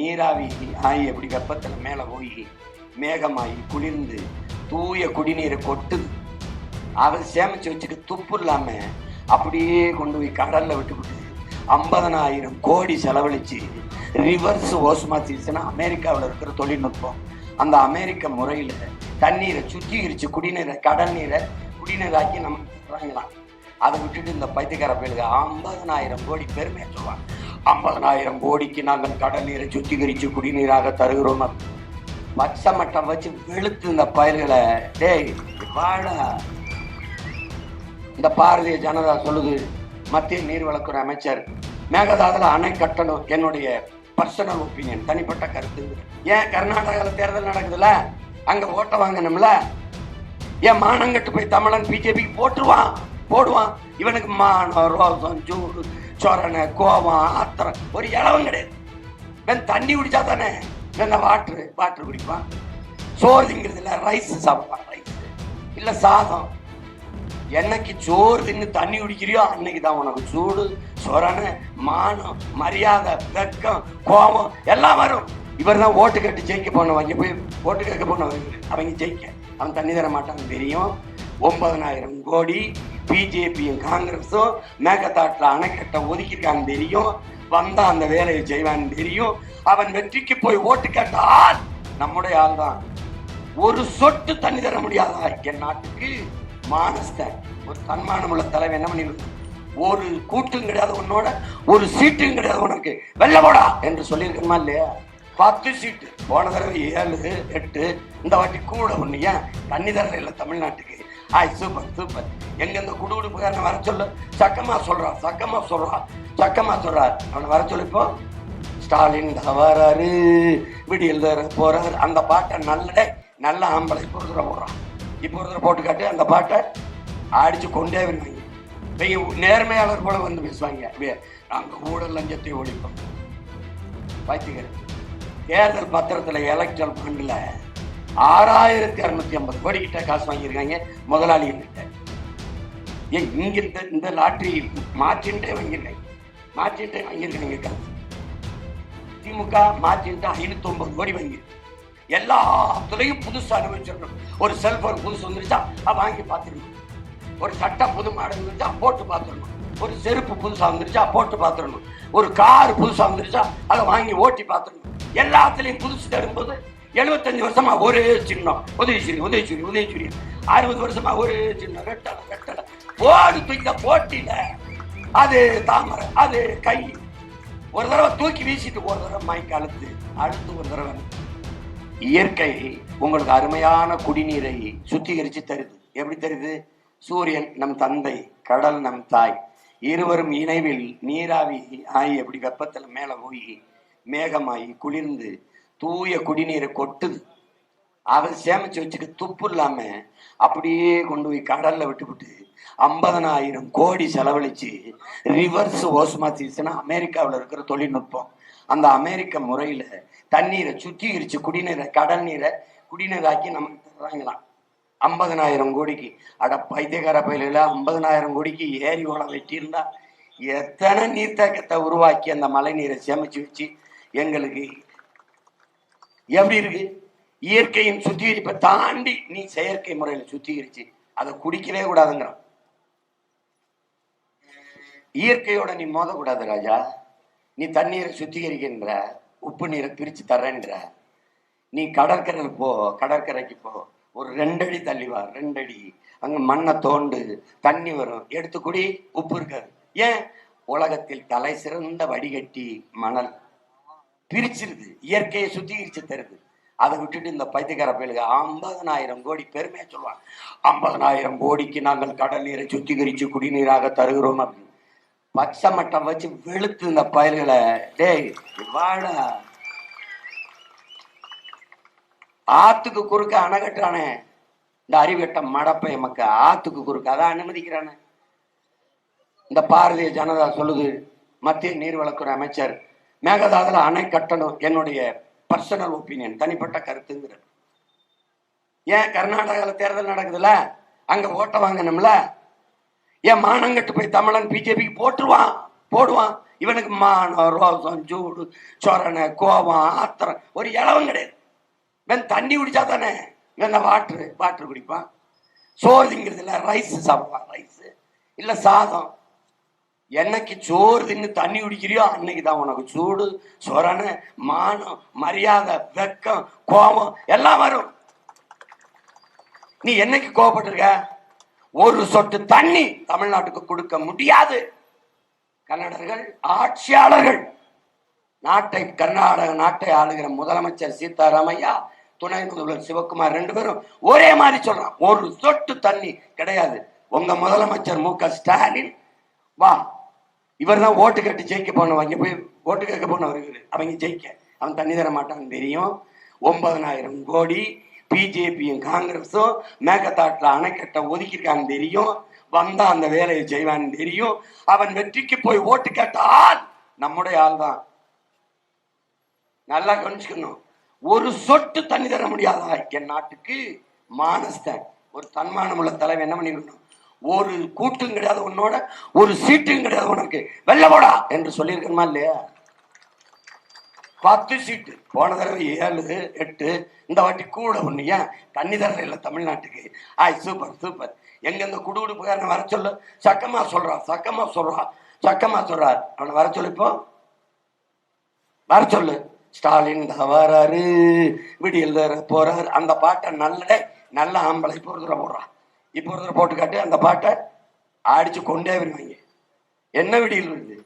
நீராவி ஆகி அப்படி வெப்பத்தில் மேலே போய் மேகமாகி குளிர்ந்து தூய குடிநீரை கொட்டுது அதை சேமிச்சு வச்சுக்க துப்பு இல்லாமல் அப்படியே கொண்டு போய் கடலில் விட்டுவிட்டு ஐம்பதனாயிரம் கோடி செலவழிச்சு ரிவர்ஸ் ஓஸ்மாசிஸ்னா அமெரிக்காவில் இருக்கிற தொழில்நுட்பம். அந்த அமெரிக்க முறையில் தண்ணீரை சுத்திகரித்து குடிநீரை கடல் நீரை குடிநீராக்கி நம்ம வழங்கலாம் அதை விட்டுட்டு இந்த பைத்தியக்கார பயலுக்கு ஐம்பதனாயிரம் கோடி பெருமையை சொல்லுவாங்க ஐம்பதனாயிரம் கோடிக்கு நாங்கள் கடல் நீரை சுத்திகரிச்சு குடிநீராக தருகிறோம். மச்ச மட்டம் வச்சு வெளுத்து இந்த பயல்களை டேய் வாழ இந்த பாரதிய ஜனதா சொல்லுது மத்திய நீர்வளத்துறை அமைச்சர். மேகதாதுல அணை கட்டணும் என்னுடைய பர்சனல் ஒப்பீனியன் தனிப்பட்ட கருத்து. ஏன் கர்நாடகாவில் தேர்தல் நடக்குதுல்ல? அங்க ஓட்ட வாங்கணும்ல? ஏன் மானங்கட்டு போய் தமிழன் பிஜேபிக்கு போட்டுருவான்? போடுவான். இவனுக்கு மானம் ரோசம் சூடு சொரணை கோபம் ஆத்திரம் ஒரு இளவும் கிடையாது. இவன் தண்ணி குடிச்சா தானே வெண்ண வாட்ரு வாட்ரு குடிப்பான். சோறு திங்கிறது இல்லை ரைஸ் சாப்பிடுவான் ரைஸ் இல்லை சாதம். என்னைக்கு சோறு தின்னு தண்ணி குடிக்கிறியோ அன்னைக்கு தான் உனக்கு சூடு சொரணை மானம் மரியாதை வெக்கம் கோபம் எல்லாம் வரும். இவர் தான் ஓட்டு கட்டு ஜெயிக்க போனவங்க போய் ஓட்டு கேட்க போனவங்க அவங்க ஜெயிக்க. அவன் தண்ணி தர மாட்டான்னு தெரியும்? ஒன்பதனாயிரம் கோடி பிஜேபியும் காங்கிரஸும் மேகத்தாட்டில் அணைக்கட்டை ஒதுக்கியிருக்கான்னு தெரியும். வந்தா அந்த வேலையை செய்வான்னு தெரியும். அவன் வெற்றிக்கு போய் ஓட்டு கேட்டால் நம்முடைய ஆள் தான் ஒரு சொட்டு தண்ணி தர முடியாதா என் நாட்டுக்கு? மானஸ்த ஒரு தன்மானம் உள்ள தலைவன் என்ன பண்ணிருக்கு ஒரு கூட்டும் கிடையாது உன்னோட ஒரு சீட்டும் கிடையாது உனக்கு. வெள்ள போடா என்று சொல்லியிருக்கணுமா இல்லையா? பத்து சீட்டு. போன தடவை ஏழு எட்டு இந்த வாட்டி கூட ஒண்ணு. ஏன்? தண்ணி தரல இல்லை தமிழ்நாட்டுக்கு. ஆய் சூப்பர் சூப்பர். எங்க இந்த குடுகுடுப்புக்காரனை வர சொல்லு. சக்கமா சொல்றான் சக்கமா சொல்றான் சக்கமா சொல்றாரு அவனை வர சொல்லு இப்போ. ஸ்டாலின் தான் வராரு. விடியல் தர போறாரு. அந்த பாட்டை நல்லடே நல்ல ஆம்பளை இப்போ ஒரு தடவை போடுறான் இப்போ ஒருத்தர போட்டு காட்டி அந்த பாட்டை அடிச்சு கொண்டே வருவாங்க. இவங்க நேர்மையாளர் போல வந்து பேசுவாங்க. வே- நாங்க ஊழல் லஞ்சத்தை ஒழிப்போம். பாய்ச்சிக்கிறேன் தேர்தல் பத்திரத்துல எலக்ட்ரல் ஃபண்டில் ஆறாயிரத்தி அறுநூத்தி ஐம்பது கோடி கிட்ட காசு வாங்கியிருக்காங்க முதலாளிகிட்ட ஏன் இங்க இந்த இந்த லாட்ரி மாற்றின்ட்டே வாங்கியிருக்காங்க. மாற்றின்ட்டே வாங்கியிருக்காங்க காசு. திமுக மாற்றின்ட்டு ஐநூத்தி ஒன்பது கோடி வாங்கியிருக்கு. துறையும் புதுசு அனுபவிச்சிடணும் ஒரு செல்போன் புதுசு வந்துருச்சா அதை வாங்கி பார்த்துடணும் ஒரு சட்டை புது மாடல் வந்துருச்சா போட்டு பார்த்துடணும் ஒரு செருப்பு புதுசாக வந்துருச்சா போட்டு பார்த்துடணும் ஒரு கார் புதுசாக வந்துருச்சா அதை வாங்கி ஓட்டி பார்த்துடணும் எல்லாத்துலேயும் புதுசு தரும்போது எழுபத்தஞ்சு வருஷமா ஒரே சின்னம். உதயசூரி உதயசூரி உதயசூரி அறுபது வருஷமா ஒரே சின்னம். ரெட்டலை ரெட்டலை போடு தூக்கிட்ட போட்டியில. அது தாமரை அது கை. ஒரு தடவை தூக்கி வீசிட்டு ஒரு தடவை மைக்கு அழுத்து அடுத்து ஒரு தடவை இயற்கை உங்களுக்கு அருமையான குடிநீரை சுத்திகரித்து தருது. எப்படி தருது? சூரியன் நம் தந்தை கடல் நம் தாய். இருவரும் இணைவில் நீராவி ஆகி எப்படி வெப்பத்தில் மேலே போய் மேகமாகி குளிர்ந்து தூய குடிநீரை கொட்டுது அதை சேமிச்சு வச்சுக்க துப்பு இல்லாம அப்படியே கொண்டு போய் கடல்ல விட்டுவிட்டு ஐம்பதனாயிரம் கோடி செலவழிச்சு ரிவர்ஸ் ஓஸ்மாசிஸ்னா அமெரிக்காவில் இருக்கிற தொழில்நுட்பம். அந்த அமெரிக்க முறையில தண்ணீரை சுத்திகரிச்சு குடிநீரை கடல் நீரை குடிநீராக்கி நமக்கு தர்றாங்களாம். ஐம்பதனாயிரம் கோடிக்கு. அட பைத்தியக்கார பயில ஐம்பதனாயிரம் கோடிக்கு ஏரி ஓலம் வெட்டியிருந்தா எத்தனை நீர்த்தேக்கத்தை உருவாக்கி அந்த மழை நீரை சேமிச்சு வச்சு எங்களுக்கு எப்படி இருக்கு? இயற்கையின் சுத்திகரிப்பை தாண்டி நீ செயற்கை முறையில சுத்திகரிச்சு அதை குடிக்கவே கூடாதுங்கிறான். இயற்கையோட நீ மோதக்கூடாது ராஜா. நீ தண்ணீரை சுத்திகரிக்கின்ற உப்பு நீரை பிரிச்சு தரேன்ற நீ கடற்கரையில் போ கடற்கரைக்கு போ. ஒரு ரெண்டடி தள்ளி வா ரெண்டடி. அங்க மண்ணை தோண்டு தண்ணி வரும். எடுத்து குடி உப்பு இருக்காது. ஏன்? உலகத்தில் தலை சிறந்த வடிகட்டி மணல். பிரிச்சிருது. இயற்கையை சுத்திகரிச்சு தருது. அதை விட்டுட்டு இந்த பைத்தியக்கார பயலுக்கு ஐம்பதனாயிரம் கோடி பெருமையா சொல்லுவாங்க. ஐம்பதனாயிரம் கோடிக்கு நாங்கள் கடல் நீரை சுத்திகரிச்சு குடிநீராக தருகிறோம் அப்படின்னு. பச்சை மட்டம் வச்சு வெளுத்து இந்த பயல்களை டேய் வாடா. ஆத்துக்கு குறுக்க அணை கட்டுறானே இந்த அறிவட்ட மடப்பை மக்க ஆத்துக்கு குறுக்க. அதான் அனுமதிக்கிறானே. இந்த பாரதிய ஜனதா சொல்லுது. மத்திய நீர்வளத்துறை அமைச்சர் மேகதாதுல அணை கட்டணும் என்னுடைய பர்சனல் ஒப்பீனியன் தனிப்பட்ட கருத்துங்கிற ஏன் கர்நாடகாவில் தேர்தல் நடக்குதுல்ல? அங்க ஓட்ட வாங்கணும்ல? ஏன் மானங்கட்டு போய் தமிழன் பிஜேபிக்கு போட்டுருவான்? போடுவான். இவனுக்கு மானம் ரோசம் ஜூடு சொரணை கோபம் ஆத்திரம் ஒரு இளவும் கிடையாது. இவன் தண்ணி குடிச்சா தானே? இவன் வாட்டரு வாட்டர் குடிப்பான்? சோறு திங்கிறது இல்லை ரைஸ் சாப்பிடுவான் ரைஸ் இல்லை சாதம். என்னைக்கு சோறு தின்னு தண்ணி குடிக்கிறியோ அன்னைக்கு தான் உனக்கு சூடு சொரண மானம் மரியாதை வெக்கம் கோபம் எல்லாம் வரும். நீ என்னைக்கு கோபப்பட்டிருக்க ஒரு சொட்டு தண்ணி தமிழ்நாட்டுக்கு கொடுக்க முடியாது. கன்னடர்கள் ஆட்சியாளர்கள். நாட்டை கர்நாடக நாட்டை ஆளுகிற முதலமைச்சர் சீதாராமையா துணை முதல்வர் சிவகுமார் ரெண்டு பேரும் ஒரே மாதிரி சொல்றான். ஒரு சொட்டு தண்ணி கிடையாது. உங்க முதலமைச்சர் மு க ஸ்டாலின் வா இவர் தான் ஓட்டு கட்டி ஜெயிக்க போனவன் போய் ஓட்டு கேட்க போனவர் அவங்க ஜெயிக்க. அவன் தண்ணி தர மாட்டான்னு தெரியும். ஒன்பதனாயிரம் கோடி பிஜேபியும் காங்கிரஸும் மேகத்தாட்டுல அணைக்கட்டை ஒதுக்கியிருக்கான்னு தெரியும். வந்தா அந்த வேலையை செய்வான்னு தெரியும். அவன் வெற்றிக்கு போய் ஓட்டு கேட்ட ஆள் நம்முடைய ஆள் தான் நல்லா கவனிச்சுக்கணும். ஒரு சொட்டு தண்ணி தர முடியாதா என் நாட்டுக்கு மானஸ்தன் ஒரு தன்மானம் உள்ள தலைவன் என்ன பண்ணிருக்கணும்? ஒரு கூட்டும் கிடையாது உன்னோட ஒரு சீட்டும் கிடையாது உனக்கு. வெள்ள போடா என்று சொல்லியிருக்கணுமா இல்லையா? பத்து சீட்டு. போன தடவை ஏழு எட்டு இந்த வாட்டி கூட ஒண்ணு. ஏன்? தண்ணி தர இல்லை தமிழ்நாட்டுக்கு. ஆய் சூப்பர் சூப்பர். எங்க இந்த குடுகுடுப்புக்காரன் வர சொல்லு. சக்கமா சொல்றான் சக்கமா சொல்றான் சக்கமா சொல்றார் அவனை வர சொல்லு இப்போ. வர சொல்லு. ஸ்டாலின் தான் வராரு. விடியல் போறாரு. அந்த பாட்டை நல்லடே நல்ல ஆம்பளை இப்போ போடுறான் இப்போ ஒருத்தர் போட்டு காட்டு அந்த பாட்டை அடித்து கொண்டே வருவாங்க. என்ன விடியல் வருது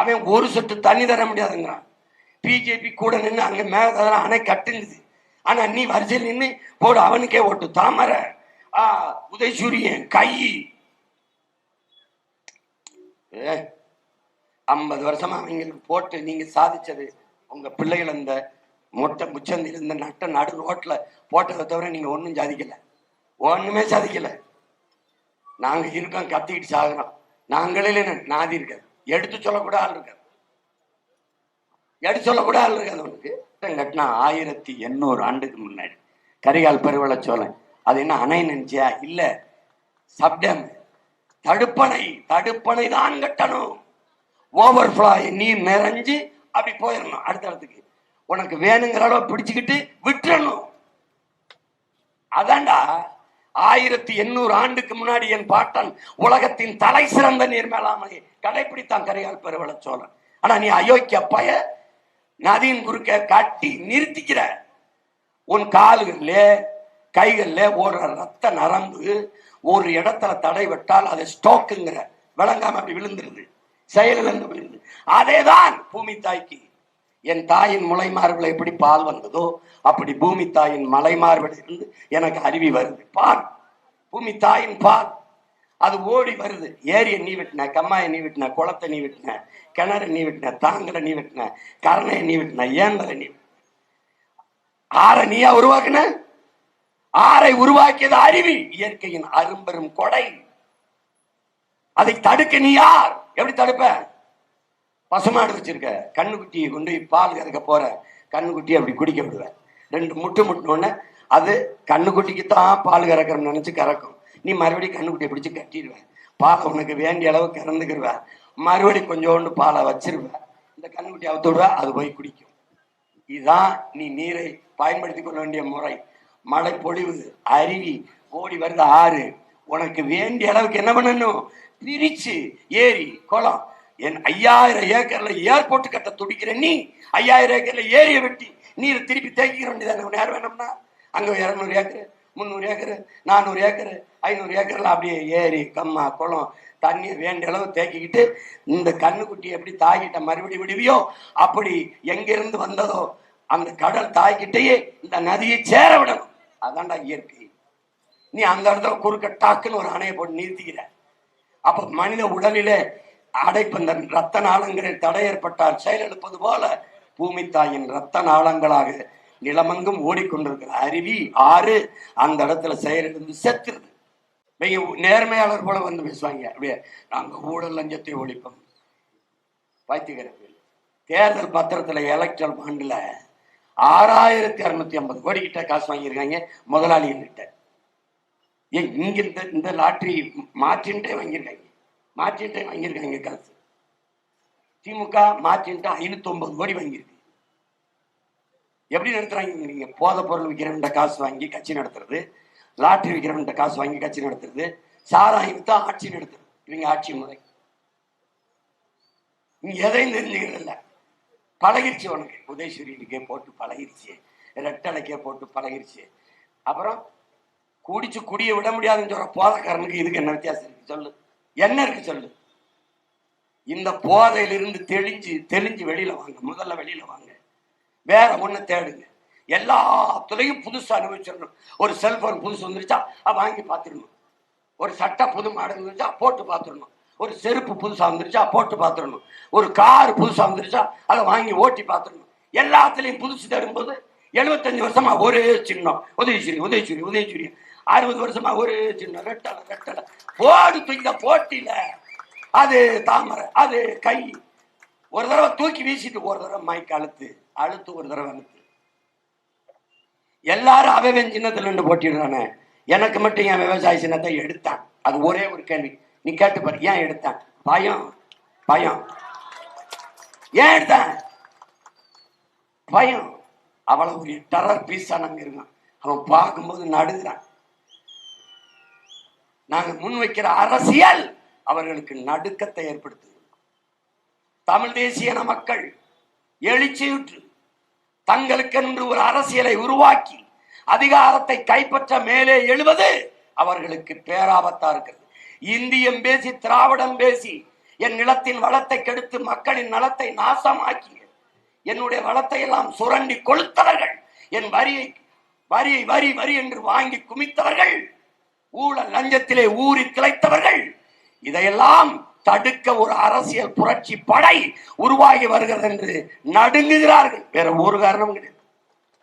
அவன் ஒரு சொட்டு தண்ணி தர முடியாதுங்கிறான். பிஜேபி கூட நின்று அங்க மேல அணை கட்டுங்குது. ஆனால் நீ வரிசையில் நின்று போடு அவனுக்கே ஓட்டு. தாமரை ஆ உதயசூரியன் கை. ஏ ஐம்பது வருஷமா அவங்களுக்கு போட்டு நீங்க சாதிச்சது. உங்க பிள்ளைகள் அந்த மொட்டை முச்சந்தில் இந்த நட்ட நடு ரோட்ல போட்டதை தவிர நீங்க ஒன்றும் சாதிக்கலை. ஒண்ணுமே சதிக்கல. நாங்க இருக்கோம் கத்திக்கிட்டு சாகுறோம் நாங்களே இல்லைன்னு நாதி இருக்காது எடுத்து சொல்லக்கூட ஆள் இருக்காது எடுத்து சொல்லக்கூட ஆள் இருக்காது உனக்கு கட்டினா ஆயிரத்தி எண்ணூறு ஆண்டுக்கு முன்னாடி. கரிகால் பெருவள சோழன். அது என்ன அணை நினைச்சியா? இல்ல. சப்டம். தடுப்பணை. தடுப்பணை தான் கட்டணும். ஓவர் நீர் நிறைஞ்சு அப்படி போயிடணும் அடுத்த இடத்துக்கு. உனக்கு வேணுங்கிற அளவு பிடிச்சுக்கிட்டு விட்டுறணும். அதான்டா. ஆயிரத்தி எண்ணூறு ஆண்டுக்கு முன்னாடி என் பாட்டன் உலகத்தின் தலை சிறந்த நீர் மேலாண்மையை கடைபிடித்தான் கரிகால் பெருவள சோழன். ஆனா நீ அயோக்கிய பய நதியின் குறுக்க கட்டி நிறுத்திக்கிற. உன் கால்கள்ல கைகள்ல ஒரு ரத்த நரம்பு ஒரு இடத்துல தடை விட்டால் அது ஸ்டோக்குங்கிற. விளங்காம அப்படி விழுந்துருது. செயலிழந்து விழுந்து. அதேதான் பூமி தாய்க்கு. என் தாயின் முளைமார்பில் எப்படி பால் வந்ததோ அப்படி பூமி தாயின் மலைமார்பில் இருந்து எனக்கு அருவி வருது. பால். பூமி தாயின் பால். அது ஓடி வருது. ஏரியை நீ வெட்டின கம்மாயை நீ விட்டின குளத்தை நீ விட்டின கிணறு நீ விட்டின தாங்கலை நீ வெட்டின கரணையை நீ வெட்டின ஏந்தலை நீ ஆரை நீயா உருவாக்குன? ஆறை உருவாக்கியது அருவி. இயற்கையின் அரும்பெரும் கொடை. அதை தடுக்க நீ யார்? எப்படி தடுப்ப? பசுமாடு வச்சிருக்க கண்ணுக்குட்டியை கொண்டு போய் பால் கறக்க போற கண்ணுக்குட்டியை அப்படி குடிக்க விடுவேன். ரெண்டு முட்டு முட்டினோடனே அது கண்ணுக்குட்டிக்கு தான் பால் கறக்கிறோம்னு நினச்சி கறக்கும். நீ மறுபடியும் கண்ணுக்குட்டியை பிடிச்சி கட்டிடுவேன் பாலை உனக்கு வேண்டிய அளவு கறந்துக்கிடுவேன் மறுபடியும் கொஞ்சோண்டு பாலை வச்சிருவேன் இந்த கண்ணுக்குட்டி அவுத்து அது போய் குடிக்கும். இதுதான் நீ நீரை பயன்படுத்தி கொள்ள வேண்டிய முறை. மழை பொழிவு அருவி ஓடி வருது ஆறு. உனக்கு வேண்டிய அளவுக்கு என்ன பண்ணணும்? பிரிச்சு ஏரி குளம் என் ஐயாயிரம் ஏக்கர்ல ஏர்போர்ட் கட்ட துடிக்கிற நீ ஐயாயிரம் ஏக்கர்ல ஏரிய வெட்டி நீர் திருப்பி தேய்க்கிற வேண்டியதானே? நேரம் வேணும்னா? அங்க இரநூறு ஏக்கர் முந்நூறு ஏக்கர் நானூறு ஏக்கர் ஐநூறு ஏக்கர்ல அப்படியே ஏரி கம்மா குளம் தண்ணி வேண்டிய அளவு தேக்கிக்கிட்டு இந்த கண்ணுக்குட்டி எப்படி தாய்கிட்ட மறுபடி விடுவியோ அப்படி எங்கிருந்து வந்ததோ அந்த கடல் தாய்கிட்டேயே இந்த நதியை சேர விடணும். அதான்டா இயற்கை. நீ அந்த இடத்துல குறுக்க டாக்குன்னு ஒரு அணையை போட்டு நிறுத்திக்கிற. அப்ப மனித உடலிலே அடைப்பந்தன் ரத்த நாளங்களில் தடை ஏற்பட்டால் செயலெடுப்பது போல பூமி தாயின் ரத்த நாளங்களாக நிலமங்கும் ஓடிக்கொண்டிருக்கிற அருவி ஆறு அந்த இடத்துல செயலிழந்து செத்துருது. இவங்க நேர்மையாளர் போல வந்து பேசுவாங்க. அப்படியே நாங்கள் ஊழல் லஞ்சத்தை ஒழிப்போம். பாய்த்துக்கிறது தேர்தல் பத்திரத்தில் எலக்ட்ரல் பாண்டில் ஆறாயிரத்தி அறுநூத்தி ஐம்பது கோடி கிட்ட காசு வாங்கியிருக்காங்க முதலாளிகிட்ட ஏன் இங்க இந்த இந்த லாட்ரி மாற்றின்றே வாங்கியிருக்காங்க. மாற்றின்ட்டே வாங்கியிருக்காங்க காசு. திமுக மாற்றின்ட்டு ஐநூத்தி ஒன்பது கோடி வாங்கியிருக்கு. எப்படி நடத்துறாங்க நீங்க போத பொருள் விற்கிறவன்ட்ட காசு வாங்கி கட்சி நடத்துறது லாட்டரி விற்கிறவன்ட்ட காசு வாங்கி கட்சி நடத்துறது சாராயம் தான் ஆட்சி நடத்துறது. இவங்க ஆட்சி முறை. நீங்க எதையும் தெரிஞ்சுக்கிறது இல்லை. பழகிருச்சு உனக்கு. உதயசூரியனுக்கே போட்டு பழகிருச்சு. ரெட்டலைக்கே போட்டு பழகிருச்சு. அப்புறம் குடிச்சு குடிய விட முடியாதுன்னு சொல்ற போதைக்காரனுக்கு இதுக்கு என்ன வித்தியாசம் இருக்கு? சொல்லு. என்ன இருக்கு சொல்லு? இந்த போதையிலிருந்து தெளிஞ்சு தெளிஞ்சு வெளியில வாங்க முதல்ல வெளியில வாங்க. வேற ஒண்ணு தேடுங்க. எல்லாத்துலையும் புதுசு அனுபவிச்சிடணும். ஒரு செல்போன் புதுசு வந்துருச்சா அதை வாங்கி பார்த்துடணும். ஒரு சட்டை புது மாடல் வந்துருச்சா போட்டு பார்த்துடணும். ஒரு செருப்பு புதுசா வந்துருச்சா போட்டு பார்த்துடணும். ஒரு கார் புதுசா வந்துருச்சா அதை வாங்கி ஓட்டி பார்த்துடணும். எல்லாத்துலயும் புதுசு தேடும்போது எழுபத்தஞ்சு வருஷமா ஒரே சின்னம். உதயசூரி உதயசூரி உதயசூரியன் அறுபது வருஷமா ஒரு சின்ன ரெட்டலை ரெட்டலை போடு தூக்கித போட்டியில. அது தாமரை அது கை. ஒரு தடவை தூக்கி வீசிட்டு ஒரு தடவை மைக் அழுத்து அழுத்து ஒரு தடவை அழுத்து. எல்லாரும் அவன் சின்னத்துல நின்று போட்டிடுறானே. எனக்கு மட்டும் என் விவசாய சின்னத்தை எடுத்தான். அது ஒரே ஒரு கேள்வி. நீ கேட்டு பாரு ஏன் எடுத்தான்? பயம் பயம். ஏன் எடுத்தான்? பயம். அவ்வளவு ஒரு டெரர் பீஸா நாங்க இருக்கான். அவன் பார்க்கும்போது நடுகிறான் நாங்கள் முன்வைக்கிற அரசியல் அவர்களுக்கு நடுக்கத்தை ஏற்படுத்துது. தமிழ் தேசியன மக்கள் எழுச்சியுற்று தங்களுக்கென்று ஒரு அரசியலை உருவாக்கி அதிகாரத்தை கைப்பற்ற மேலே எழுவது அவர்களுக்கு பேராபத்தா இருக்கிறது. இந்தியம் பேசி திராவிடம் பேசி என் நிலத்தின் வளத்தை கெடுத்து மக்களின் நலத்தை நாசமாக்கி என்னுடைய வளத்தை எல்லாம் சுரண்டி கொளுத்தவர்கள் என் வரியை வரியை வரி வரி என்று வாங்கி குமித்தவர்கள் ஊழல் லஞ்சத்திலே ஊறி கிளைத்தவர்கள் இதையெல்லாம் தடுக்க ஒரு அரசியல் புரட்சி படை உருவாகி வருகிறது என்று நடுங்குகிறார்கள். வேற ஒரு காரணம் கிடையாது.